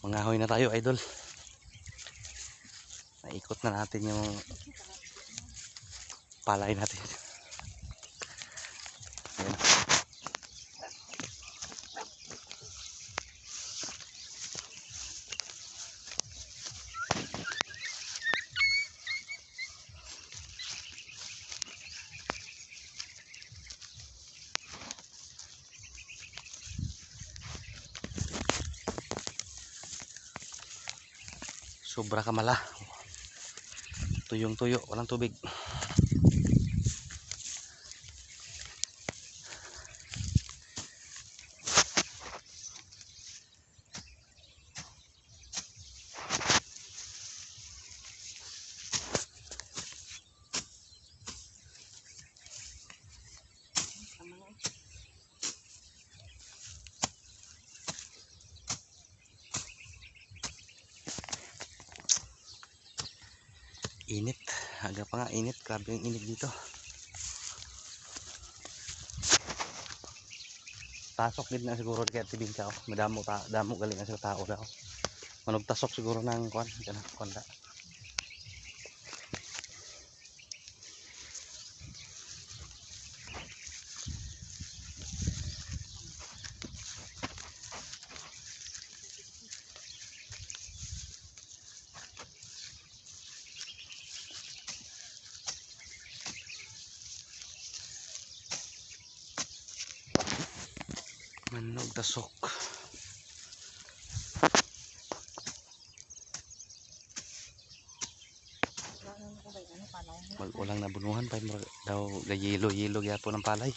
Mangahoy na tayo, idol. Naikot na natin yung palay natin. Sobra kamala. Tuyong tuyo, walang tubig. Init. Aga pa nga init. Grabe yung init dito. Tasok din na siguro kaya tibing ka. Madamo ta damo galing sa tao daw. Manog tasok siguro ng kwan, kana konda. Manog tasok. Mag ulang nabunuhan pa daw gayelo-yelo gyapon ng palay.